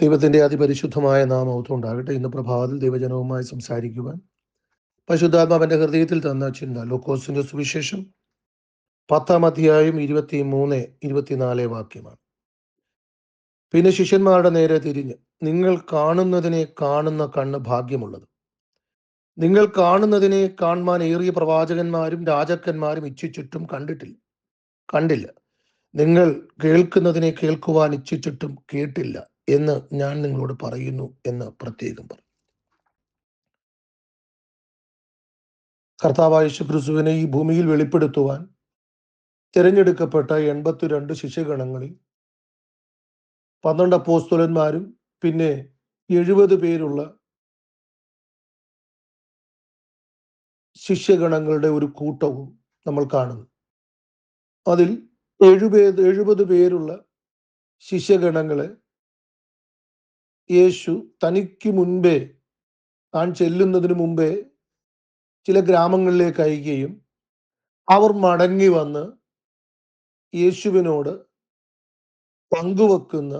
ദൈവത്തിന്റെ അതിപരിശുദ്ധമായ നാമത്വം ഉണ്ടാകട്ടെ. ഇന്ന് പ്രഭാതത്തിൽ ദൈവജനവുമായി സംസാരിക്കുവാൻ പരിശുദ്ധാത്മാവിന്റെ ഹൃദയത്തിൽ തന്ന ചിന്ത ലൂക്കോസിന്റെ സുവിശേഷം പത്താം അധ്യായം ഇരുപത്തി മൂന്ന് ഇരുപത്തിനാല് വാക്യമാണ്. പിന്നെ ശിഷ്യന്മാരുടെ നേരെ തിരിഞ്ഞ് നിങ്ങൾ കാണുന്നതിനെ കാണുന്ന കണ്ണ് ഭാഗ്യമുള്ളത്. നിങ്ങൾ കാണുന്നതിനെ കാണുവാൻ ഏറിയ പ്രവാചകന്മാരും രാജാക്കന്മാരും ഇച്ഛിച്ചിട്ടും കണ്ടിട്ടില്ല കണ്ടില്ല. നിങ്ങൾ കേൾക്കുന്നതിനെ കേൾക്കുവാൻ ഇച്ഛിച്ചിട്ടും കേട്ടില്ല. എന്ന് ഞാൻ നിങ്ങളോട് പറയുന്നു എന്ന് പ്രത്യേകം പറഞ്ഞു കർത്താവായ യേശുക്രിസ്തുവിനെ ഈ ഭൂമിയിൽ വെളിപ്പെടുത്തുവാൻ തിരഞ്ഞെടുക്കപ്പെട്ട എൺപത്തിരണ്ട് ശിഷ്യഗണങ്ങളിൽ പന്ത്രണ്ട് അപ്പോസ്തലന്മാരും പിന്നെ എഴുപത് പേരുള്ള ശിഷ്യഗണങ്ങളുടെ ഒരു കൂട്ടവും നമ്മൾ കാണുന്നു. അതിൽ എഴുപത് എഴുപത് പേരുള്ള ശിഷ്യഗണങ്ങളെ യേശു തനിക്ക് മുൻപേ താൻ ചെല്ലുന്നതിന് മുമ്പേ ചില ഗ്രാമങ്ങളിലേക്ക് അയക്കുകയും അവർ മടങ്ങി വന്ന് യേശുവിനോട് പങ്കുവെക്കുന്ന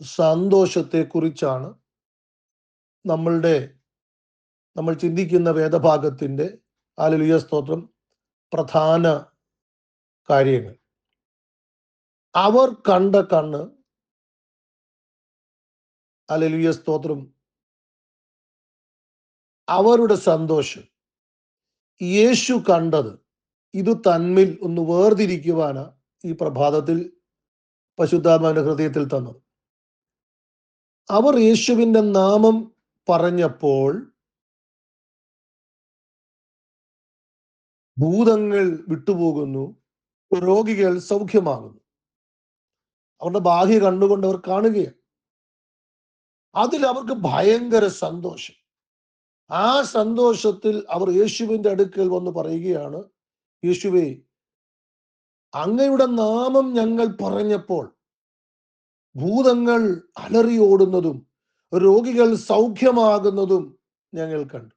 സന്തോഷത്തെക്കുറിച്ചാണ് നമ്മളുടെ നമ്മൾ ചിന്തിക്കുന്ന വേദഭാഗത്തിന്റെ ആലുലിയ സ്തോത്രം പ്രധാന കാര്യങ്ങൾ. അവർ കണ്ട കണ്ണ് അലലുയ സ്തോത്രം. അവരുടെ സന്തോഷം. യേശു കണ്ടത് ഇത് തന്മിൽ ഒന്ന് വേർതിരിക്കുവാന് ഈ പ്രഭാതത്തിൽ പശുദ്ധാത്മാവിന്റെ ഹൃദയത്തിൽ തന്നത്. അവർ യേശുവിന്റെ നാമം പറഞ്ഞപ്പോൾ ഭൂതങ്ങൾ വിട്ടുപോകുന്നു രോഗികൾ സൗഖ്യമാകുന്നു. അവരുടെ ബാഹ്യ കണ്ണുകൊണ്ട് അവർ കാണുകയാണ്. അതിൽ അവർക്ക് ഭയങ്കര സന്തോഷം. ആ സന്തോഷത്തിൽ അവർ യേശുവിന്റെ അടുക്കൽ വന്ന് പറയുകയാണ് യേശുവേ അങ്ങയുടെ നാമം ഞങ്ങൾ പറഞ്ഞപ്പോൾ ഭൂതങ്ങൾ അലറിയോടുന്നതും രോഗികൾ സൗഖ്യമാകുന്നതും ഞങ്ങൾ കണ്ടു.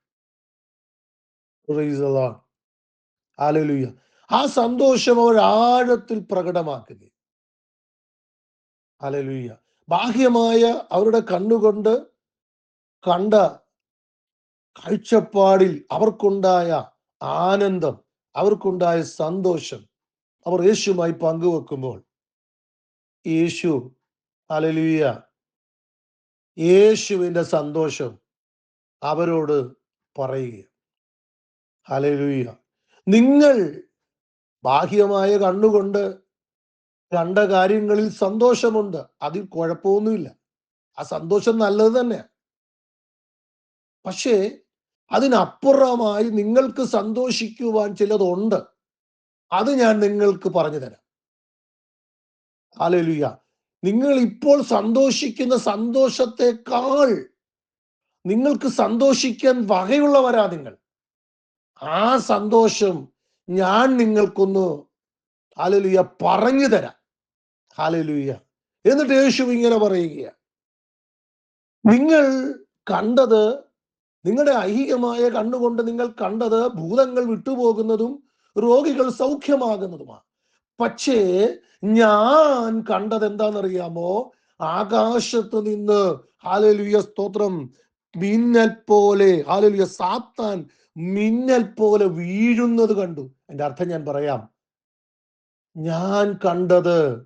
ആലലുയ്യ ആ സന്തോഷം അവർ ആഴത്തിൽ പ്രകടമാക്കുക അലലുയ്യ ബാഹ്യമായ അവരുടെ കണ്ണുകൊണ്ട് കണ്ട കാഴ്ചപ്പാടിൽ അവർക്കുണ്ടായ ആനന്ദം അവർക്കുണ്ടായ സന്തോഷം അവർ യേശുമായി പങ്കുവെക്കുമ്പോൾ യേശു അലലിയ യേശുവിന്റെ സന്തോഷം അവരോട് പറയുക അലലുയ്യ നിങ്ങൾ ബാഹ്യമായ കണ്ണുകൊണ്ട് കണ്ട കാര്യങ്ങളിൽ സന്തോഷമുണ്ട്. അതിൽ കുഴപ്പമൊന്നുമില്ല. ആ സന്തോഷം നല്ലത് തന്നെ പക്ഷേ അതിനപ്പുറമായി നിങ്ങൾക്ക് സന്തോഷിക്കുവാൻ ചിലതുണ്ട്. അത് ഞാൻ നിങ്ങൾക്ക് പറഞ്ഞു തരാം. ആലലുയ നിങ്ങൾ ഇപ്പോൾ സന്തോഷിക്കുന്ന സന്തോഷത്തെക്കാൾ നിങ്ങൾക്ക് സന്തോഷിക്കാൻ വകയുള്ളവരാ നിങ്ങൾ. ആ സന്തോഷം ഞാൻ നിങ്ങൾക്കൊന്ന് ഹാലലുയ്യ പറഞ്ഞു തരാം. ഹാലലുയ്യ എന്നിട്ട് യേശു ഇങ്ങനെ പറയുക നിങ്ങൾ കണ്ടത് നിങ്ങളുടെ ഐഹികമായ കണ്ണുകൊണ്ട് നിങ്ങൾ കണ്ടത് ഭൂതങ്ങൾ വിട്ടുപോകുന്നതും രോഗികൾ സൗഖ്യമാകുന്നതുമാണ്. പക്ഷേ ഞാൻ കണ്ടത് എന്താണെന്നറിയാമോ? ആകാശത്ത് നിന്ന് ഹാലലുയ സ്തോത്രം മിന്നൽ പോലെ ഹാലലുയ സാത്താൻ മിന്നൽ പോലെ വീഴുന്നത് കണ്ടു. എന്റെ അർത്ഥം ഞാൻ പറയാം. ഞാൻ കണ്ടത്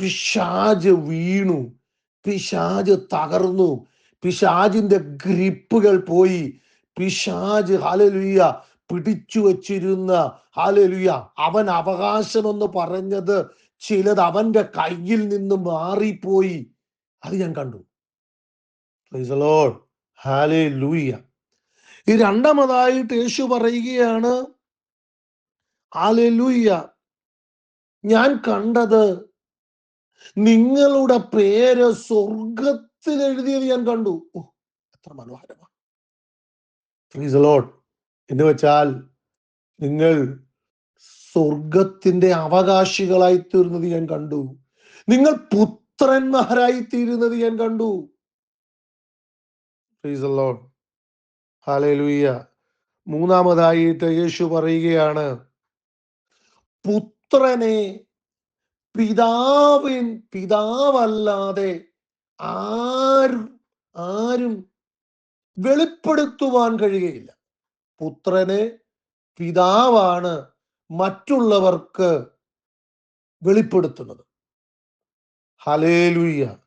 പിശാജ് വീണു പിശാജ് തകർന്നു പിശാജിന്റെ ഗ്രിപ്പുകൾ പോയി. പിശാജ് ഹാലലുയ്യ പിടിച്ചു വച്ചിരുന്ന ഹാലലുയ്യ അവൻ അവകാശമെന്ന് പറഞ്ഞത് ചിലത് അവന്റെ കയ്യിൽ നിന്ന് മാറിപ്പോയി. അത് ഞാൻ കണ്ടു. ഈ രണ്ടാമതായിട്ട് യേശു പറയുകയാണ് ഹാലേ ഞാൻ കണ്ടത് നിങ്ങളുടെ പേര് സ്വർഗത്തിൽ എഴുതിയത് ഞാൻ കണ്ടു. എത്ര മനോഹരമാണ് എന്ന് വെച്ചാൽ നിങ്ങൾ സ്വർഗത്തിന്റെ അവകാശികളായി തീർന്നത് ഞാൻ കണ്ടു. നിങ്ങൾ പുത്രന്മാരായി തീരുന്നത് ഞാൻ കണ്ടു. മൂന്നാമതായിട്ട് യേശു പറയുകയാണ് പുത്രനെ പിതാവിൻ പിതാവല്ലാതെ ആരും ആരും വെളിപ്പെടുത്തുവാൻ കഴിയുകയില്ല. പുത്രനെ പിതാവാണ് മറ്റുള്ളവർക്ക് വെളിപ്പെടുത്തുന്നത്. ഹലേലുയ്യ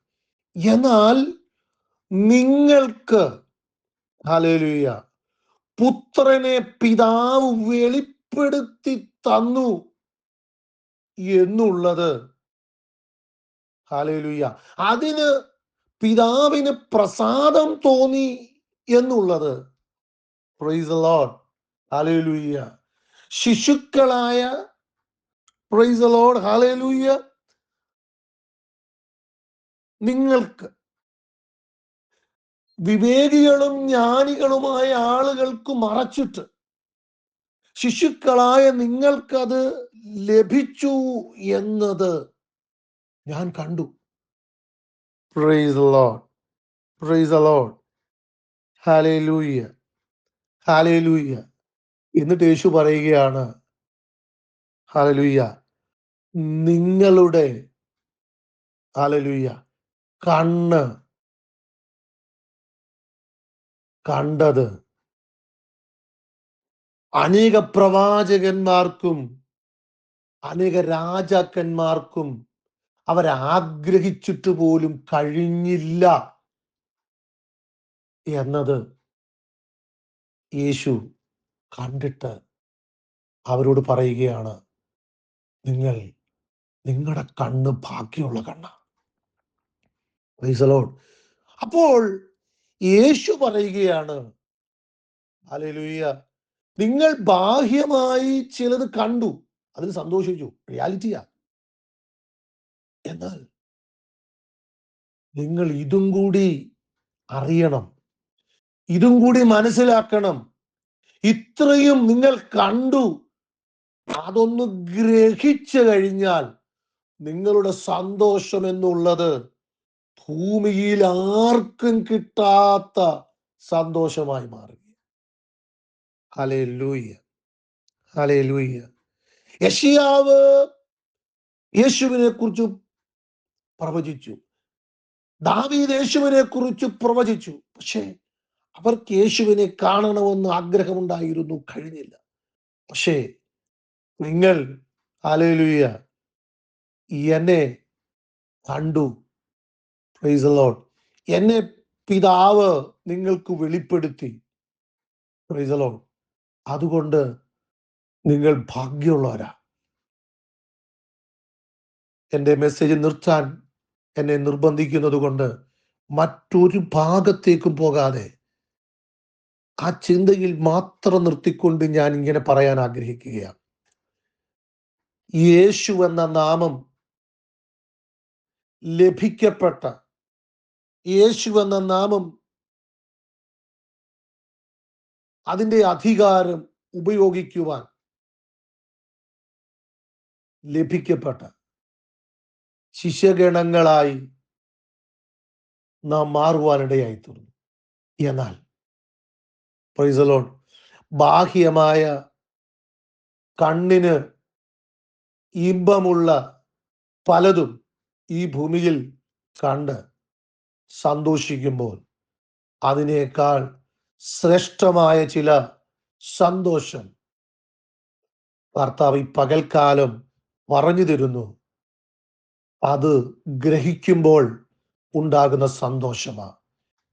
എന്നാൽ നിങ്ങൾക്ക് ഹലേലുയ്യ പുത്രനെ പിതാവ് വെളിപ്പെടുത്തി തന്നു. എന്നുള്ളത്. ഹാലേലുയ്യ അതിന് പിതാവിന് പ്രസാദം തോന്നി എന്നുള്ളത്. പ്രൈസ് ലോഡ് ഹാലേലുയ്യ ശിശുക്കളായ പ്രൈസ് ലോഡ് ഹാലേലുയ്യ നിങ്ങൾക്ക് വിവേകികളും ജ്ഞാനികളുമായ ആളുകൾക്ക് മറച്ചിട്ട് ശിശുക്കളായ നിങ്ങൾക്കത് ലഭിച്ചു എന്നത് ഞാൻ കണ്ടു. എന്നിട്ട് യേശു പറയുകയാണ് ഹാലലൂയ്യ നിങ്ങളുടെ ഹാലലൂയ്യ കണ്ണ് കണ്ടത് അനേക പ്രവാചകന്മാർക്കും അനേക രാജാക്കന്മാർക്കും അവരാഗ്രഹിച്ചിട്ട് പോലും കഴിഞ്ഞില്ല എന്നത് യേശു കണ്ടിട്ട് അവരോട് പറയുകയാണ് നിങ്ങൾ നിങ്ങളുടെ കണ്ണ് ബാക്കിയുള്ള കണ്ണ. അപ്പോൾ യേശു പറയുകയാണ് അലലുയ്യ നിങ്ങൾ ബാഹ്യമായി ചിലത് കണ്ടു. അതിൽ സന്തോഷിച്ചു. റിയാലിറ്റിയാ. എന്നാൽ നിങ്ങൾ ഇതും കൂടി അറിയണം. ഇതും കൂടി മനസ്സിലാക്കണം. ഇത്രയും നിങ്ങൾ കണ്ടു. അതൊന്ന് ഗ്രഹിച്ചു കഴിഞ്ഞാൽ നിങ്ങളുടെ സന്തോഷം എന്നുള്ളത് ഭൂമിയിൽ ആർക്കും കിട്ടാത്ത സന്തോഷമായി മാറുക ഹലേ ലൂയ്യ ഹലേ യഷിയാവ് യേശുവിനെ കുറിച്ച് പ്രവചിച്ചു. ദാവീദ് യേശുവിനെ കുറിച്ച് പ്രവചിച്ചു. പക്ഷേ അവർക്ക് യേശുവിനെ കാണണമെന്ന് ആഗ്രഹമുണ്ടായിരുന്നു കഴിഞ്ഞില്ല. പക്ഷേ നിങ്ങൾ ആലയിലുയ്യ എന്നെ കണ്ടു. പ്രൈസ് എന്നെ പിതാവ് നിങ്ങൾക്ക് വെളിപ്പെടുത്തി. പ്രൈസ് അതുകൊണ്ട് നിങ്ങൾ ഭാഗ്യമുള്ളവരാ. എന്റെ മെസ്സേജ് നിർത്താൻ എന്നെ നിർബന്ധിക്കുന്നത് കൊണ്ട് മറ്റൊരു ഭാഗത്തേക്കും പോകാതെ ആ ചിന്തയിൽ മാത്രം നിർത്തിക്കൊണ്ട് ഞാൻ ഇങ്ങനെ പറയാൻ ആഗ്രഹിക്കുകയാണ് യേശു എന്ന നാമം ലഭിക്കപ്പെട്ട യേശു എന്ന നാമം അതിന്റെ അധികാരം ഉപയോഗിക്കുവാൻ ലഭിക്കപ്പെട്ട ശിഷ്യഗണങ്ങളായി നാം മാറുവാനിടയായി തീർന്നു എന്നാൽ പ്രൈസലോൺ ബാഹ്യമായ കണ്ണിന് ഇമ്പമുള്ള പലതും ഈ ഭൂമിയിൽ കണ്ട് സന്തോഷിക്കുമ്പോൾ അതിനേക്കാൾ ശ്രേഷ്ഠമായ ചില സന്തോഷം. ഭർത്താവ് ഈ പകൽക്കാലം പറഞ്ഞു തരുന്നു. അത് ഗ്രഹിക്കുമ്പോൾ ഉണ്ടാകുന്ന സന്തോഷമാ.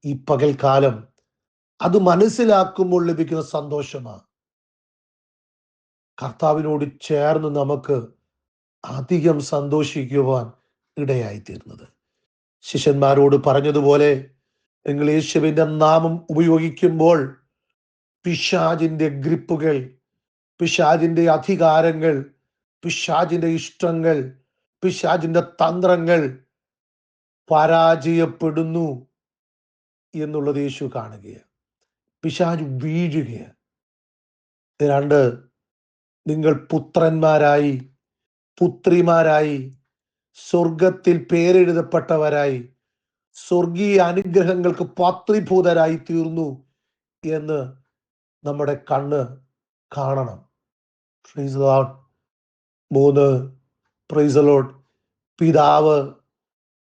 ഈ പകൽക്കാലം അത് മനസ്സിലാക്കുമ്പോൾ ലഭിക്കുന്ന സന്തോഷമാ. കർത്താവിനോട് ചേർന്ന് നമുക്ക് അധികം സന്തോഷിക്കുവാൻ ഇടയായിത്തീർന്നത് ശിഷ്യന്മാരോട് പറഞ്ഞതുപോലെ നിങ്ങൾ യേശുവിന്റെ നാമം ഉപയോഗിക്കുമ്പോൾ പിശാജിന്റെ ഗ്രിപ്പുകൾ പിശാജിന്റെ അധികാരങ്ങൾ പിശാജിന്റെ ഇഷ്ടങ്ങൾ പിശാജിന്റെ തന്ത്രങ്ങൾ പരാജയപ്പെടുന്നു എന്നുള്ളത് യേശു കാണുകയാണ്. പിശാജ് വീഴുകയാണ്. രണ്ട് നിങ്ങൾ പുത്രന്മാരായി പുത്രിമാരായി സ്വർഗത്തിൽ പേരെഴുതപ്പെട്ടവരായി സ്വർഗീയ അനുഗ്രഹങ്ങൾക്ക് പാത്രീഭൂതരായി തീർന്നു എന്ന് നമ്മുടെ കണ്ണ് കാണണം. മൂന്ന് പ്രൈസലോട്ട് പിതാവ്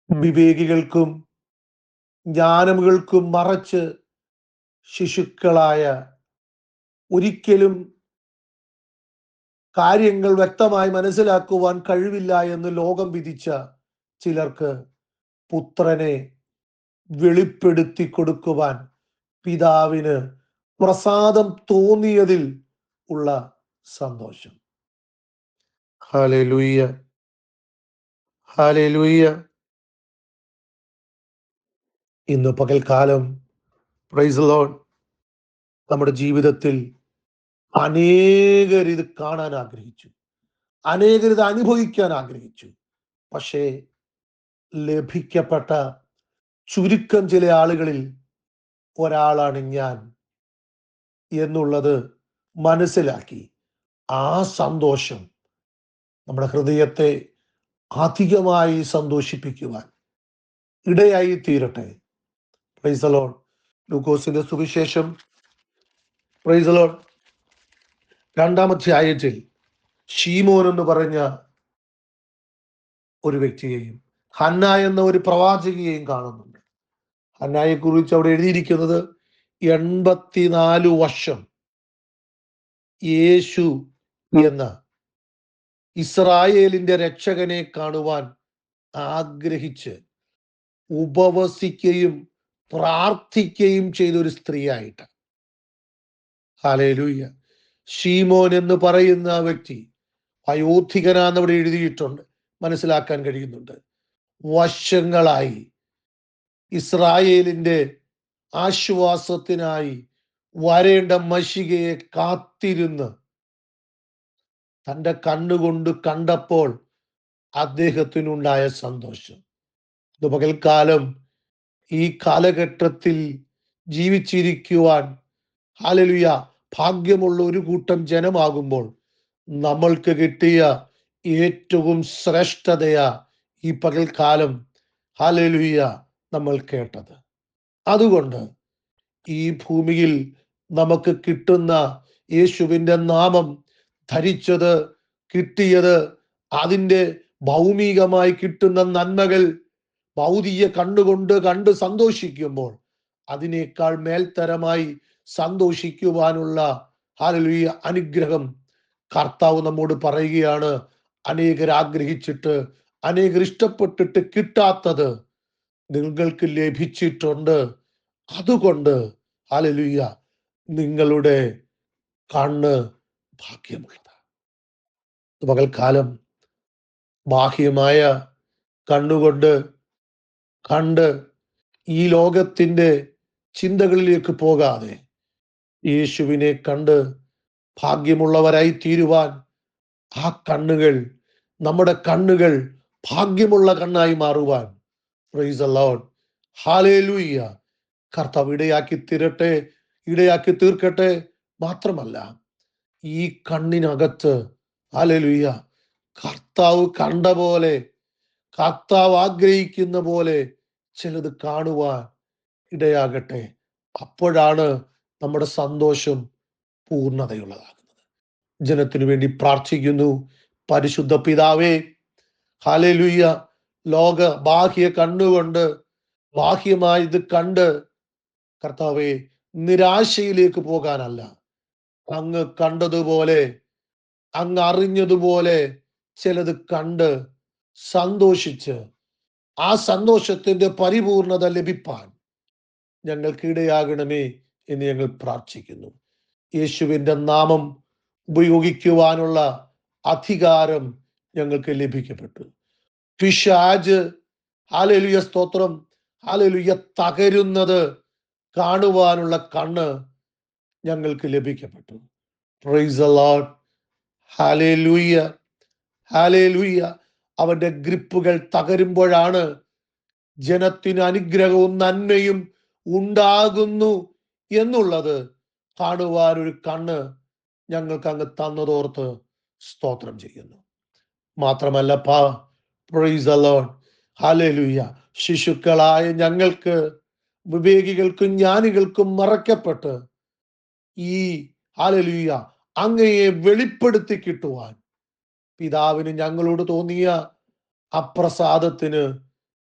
വിവേകികൾക്കും ജ്ഞാനമുകൾക്കും മറച്ച് ശിശുക്കളായ ഒരിക്കലും കാര്യങ്ങൾ വ്യക്തമായി മനസ്സിലാക്കുവാൻ കഴിവില്ല എന്ന് ലോകം വിധിച്ച ചിലർക്ക് പുത്രനെ വെളിപ്പെടുത്തി കൊടുക്കുവാൻ പിതാവിന് പ്രസാദം തോന്നിയതിൽ ഉള്ള സന്തോഷം. ഹാലൂയ്യ ഹാലൂയ്യ ഇന്ന് പകൽക്കാലം പ്രൈസ് ലോൺ നമ്മുടെ ജീവിതത്തിൽ അനേകർ ഇത് കാണാൻ ആഗ്രഹിച്ചു. അനേകർ ഇത് അനുഭവിക്കാൻ ആഗ്രഹിച്ചു. പക്ഷേ ലഭിക്കപ്പെട്ട ചുരുക്കം ചില ആളുകളിൽ ഒരാളാണ് ഞാൻ എന്നുള്ളത് മനസ്സിലാക്കി ആ സന്തോഷം നമ്മുടെ ഹൃദയത്തെ അധികമായി സന്തോഷിപ്പിക്കുവാൻ ഇടയായി തീരട്ടെ. പ്രൈസലോൺ ലൂക്കോസിന്റെ സുവിശേഷം. പ്രൈസലോൺ രണ്ടാം അധ്യായത്തിൽ ഷീമോൻ എന്ന് പറഞ്ഞ ഒരു വ്യക്തിയെയും ഹന്ന എന്ന ഒരു പ്രവാചകയെയും കാണുന്നുണ്ട്. ഹന്നയെ കുറിച്ച് അവിടെ എഴുതിയിരിക്കുന്നത് എൺപത്തിനാല് വർഷം യേശു എന്ന ഇസ്രായേലിന്റെ രക്ഷകനെ കാണുവാൻ ആഗ്രഹിച്ച് ഉപവസിക്കുകയും പ്രാർത്ഥിക്കുകയും ചെയ്ത ഒരു സ്ത്രീയായിട്ട് ഹാലേലൂയ്യ ഷീമോൻ എന്ന് പറയുന്ന വ്യക്തി വയോധികനാന്ന് അവിടെ എഴുതിയിട്ടുണ്ട്. മനസ്സിലാക്കാൻ കഴിയുന്നുണ്ട്. വർഷങ്ങളായി ഇസ്രായേലിന്റെ ആശ്വാസത്തിനായി വരേണ്ട മഷികയെ കാത്തിരുന്ന് തന്റെ കണ്ണുകൊണ്ട് കണ്ടപ്പോൾ അദ്ദേഹത്തിനുണ്ടായ സന്തോഷം. ഇത് പകൽക്കാലം ഈ കാലഘട്ടത്തിൽ ജീവിച്ചിരിക്കുവാൻ ഹാലലുയ ഭാഗ്യമുള്ള ഒരു കൂട്ടം ജനമാകുമ്പോൾ നമ്മൾക്ക് കിട്ടിയ ഏറ്റവും ശ്രേഷ്ഠതയാ ഈ പകൽക്കാലം ഹാലലുയ്യ നമ്മൾ കേട്ടത്. അതുകൊണ്ട് ഈ ഭൂമിയിൽ നമുക്ക് കിട്ടുന്ന യേശുവിന്റെ നാമം ധരിച്ചത് കിട്ടിയത് അതിന്റെ ഭൗമികമായി കിട്ടുന്ന നന്മകൾ ഭൗതിക കണ്ണുകൊണ്ട് കണ്ട് സന്തോഷിക്കുമ്പോൾ അതിനേക്കാൾ മേൽത്തരമായി സന്തോഷിക്കുവാനുള്ള ഹാലലുയ അനുഗ്രഹം കർത്താവ് നമ്മോട് പറയുകയാണ്. അനേകർ ആഗ്രഹിച്ചിട്ട് അനേകർ ഇഷ്ടപ്പെട്ടിട്ട് കിട്ടാത്തത് നിങ്ങൾക്ക് ലഭിച്ചിട്ടുണ്ട്. അതുകൊണ്ട് അലലുയ്യ നിങ്ങളുടെ കണ്ണ് ഭാഗ്യമുള്ളതാണ് പകൽക്കാലം ബാഹ്യമായ കണ്ണുകൊണ്ട് കണ്ട് ഈ ലോകത്തിന്റെ ചിന്തകളിലേക്ക് പോകാതെ യേശുവിനെ കണ്ട് ഭാഗ്യമുള്ളവരായി തീരുവാൻ ആ കണ്ണുകൾ നമ്മുടെ കണ്ണുകൾ ഭാഗ്യമുള്ള കണ്ണായി മാറുവാൻ. പ്രൈസ് അലോൺ ഹാലേലൂയ്യ കർത്താവ് ഇടയാക്കി തീരട്ടെ ഇടയാക്കി തീർക്കട്ടെ മാത്രമല്ല ഈ കണ്ണിനകത്ത് ഹാലേലൂയ്യ കർത്താവ് കണ്ട പോലെ കർത്താവ് ആഗ്രഹിക്കുന്ന പോലെ ചിലത് കാണുവാൻ ഇടയാകട്ടെ. അപ്പോഴാണ് നമ്മുടെ സന്തോഷം പൂർണതയുള്ളതാകുന്നത്. ജനത്തിനു വേണ്ടി പ്രാർത്ഥിക്കുന്നു. പരിശുദ്ധ പിതാവേ ഹാലലുയ്യ ലോക ബാഹ്യ കണ്ണുകൊണ്ട് ബാഹ്യമായി ഇത് കണ്ട് കർത്താവെ നിരാശയിലേക്ക് പോകാനല്ല. അങ്ങ് കണ്ടതുപോലെ അങ്ങ് അറിഞ്ഞതുപോലെ ചിലത് കണ്ട് സന്തോഷിച്ച് ആ സന്തോഷത്തിന്റെ പരിപൂർണത ലഭിപ്പാൻ ഞങ്ങൾക്കിടയാകണമേ എന്ന് ഞങ്ങൾ പ്രാർത്ഥിക്കുന്നു. യേശുവിന്റെ നാമം ഉപയോഗിക്കുവാനുള്ള അധികാരം ഞങ്ങൾക്ക് ലഭിക്കപ്പെട്ടു. പിശാജ് ഹാലലുയ സ്തോത്രം ഹാലലുയ തകരുന്നത് കാണുവാനുള്ള കണ്ണ് ഞങ്ങൾക്ക് ലഭിക്കപ്പെട്ടു. പ്രൈസ് ഹാലേലൂയ അവന്റെ ഗ്രിപ്പുകൾ തകരുമ്പോഴാണ് ജനത്തിന് അനുഗ്രഹവും നന്മയും ഉണ്ടാകുന്നു എന്നുള്ളത് കാണുവാനൊരു കണ്ണ് ഞങ്ങൾക്ക് അങ്ങ് തന്നതോർത്ത് സ്തോത്രം ചെയ്യുന്നു. മാത്രമല്ല പാ പ്രൈസ് അലോൺ ഹാലലൂയ ശിശുക്കളായ ഞങ്ങൾക്ക് വിവേകികൾക്കും ജ്ഞാനികൾക്കും മറക്കപ്പെട്ട് ഈ ഹാലലൂയ അങ്ങയെ വെളിപ്പെടുത്തി കിട്ടുവാൻ പിതാവിന് ഞങ്ങളോട് തോന്നിയ അപ്രസാദത്തിന്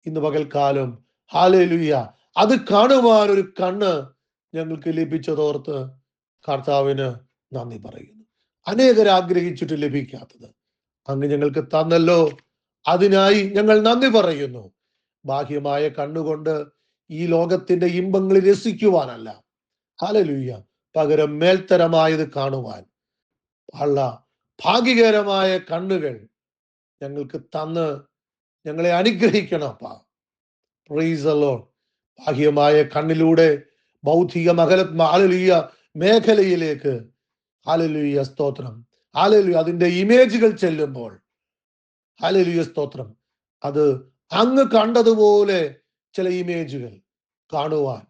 ഇന്ന് പകൽക്കാലം. ഹാലലുയ്യ അത് കാണുവാൻ ഒരു കണ്ണ് ഞങ്ങൾക്ക് ലഭിച്ചതോർത്ത് കർത്താവിന് നന്ദി പറയുന്നു. അനേകർ ആഗ്രഹിച്ചിട്ട് ലഭിക്കാത്തത്. അങ്ങ് ഞങ്ങൾക്ക് തന്നല്ലോ. അതിനായി ഞങ്ങൾ നന്ദി പറയുന്നു. ബാഹ്യമായ കണ്ണുകൊണ്ട് ഈ ലോകത്തിന്റെ ഇമ്പങ്ങൾ രസിക്കുവാനല്ല. ഹലലുയ്യ പകരം മേൽത്തരമായത് കാണുവാൻ. ഉള്ള ഭാഗ്യകരമായ കണ്ണുകൾ ഞങ്ങൾക്ക് തന്ന് ഞങ്ങളെ അനുഗ്രഹിക്കണപ്പാ പ്രൈസലോ ബാഹ്യമായ കണ്ണിലൂടെ ബൗദ്ധിക മകല ആലലുയ്യ മേഖലയിലേക്ക്. ആലലുയ്യ സ്തോത്രം. ആലലുയ്യ അതിന്റെ ഇമേജുകൾ ചെല്ലുമ്പോൾ ആലലുയ്യ സ്തോത്രം. അത് അങ്ങ് കണ്ടതുപോലെ ചില ഇമേജുകൾ കാണുവാൻ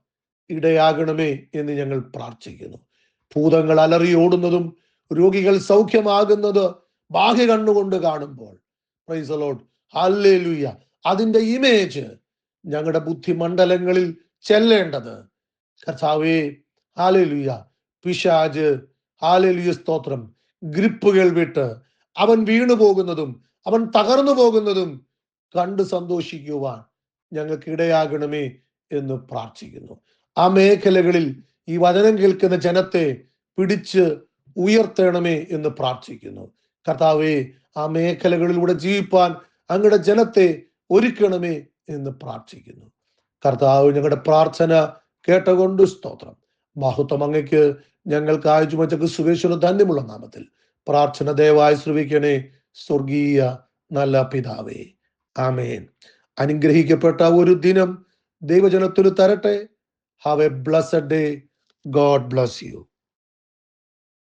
ഇടയാകണമേ എന്ന് ഞങ്ങൾ പ്രാർത്ഥിക്കുന്നു. ഭൂതങ്ങൾ അലറി ഓടുന്നതും രോഗികൾ സൗഖ്യമാകുന്നത് ബാഹ്യ കണ്ണുകൊണ്ട് കാണുമ്പോൾ അതിന്റെ ഇമേജ് ഞങ്ങളുടെ ബുദ്ധിമണ്ഡലങ്ങളിൽ ചെല്ലേണ്ടത്. കർത്താവേ ഹാലേലുയ പിശാജ് ഹാലേലുയ സ്തോത്രം. ഗ്രിപ്പുകൾ വിട്ട് അവൻ വീണു പോകുന്നതും അവൻ തകർന്നു പോകുന്നതും കണ്ട് സന്തോഷിക്കുവാൻ ഞങ്ങൾക്ക് ഇടയാകണമേ എന്ന് പ്രാർത്ഥിക്കുന്നു. ആ മേഖലകളിൽ ഈ വചനം കേൾക്കുന്ന ജനത്തെ പിടിച്ച് ഉയർത്തണമേ എന്ന് പ്രാർത്ഥിക്കുന്നു. കർത്താവെ ആ മേഖലകളിലൂടെ ജീവിപ്പാൻ അങ്ങയുടെ ജനത്തെ ഒരുക്കണമേ എന്ന് പ്രാർത്ഥിക്കുന്നു. കർത്താവ് ഞങ്ങളുടെ പ്രാർത്ഥന കേട്ടുകൊണ്ട് സ്തോത്രം. മഹത്വം അങ്ങയ്ക്ക് ഞങ്ങൾക്ക് ആയുചുമച്ചക്ക് സുവേശ്വര ധന്യമുള്ള നാമത്തിൽ പ്രാർത്ഥന ദയവായി ശ്രവിക്കണേ. സ്വർഗീയ നല്ല പിതാവേ. ആമേൻ. അനുഗ്രഹിക്കപ്പെട്ട ഒരു ദിനം ദൈവജനത്തിന് തരട്ടെ. Have a blessed day God bless you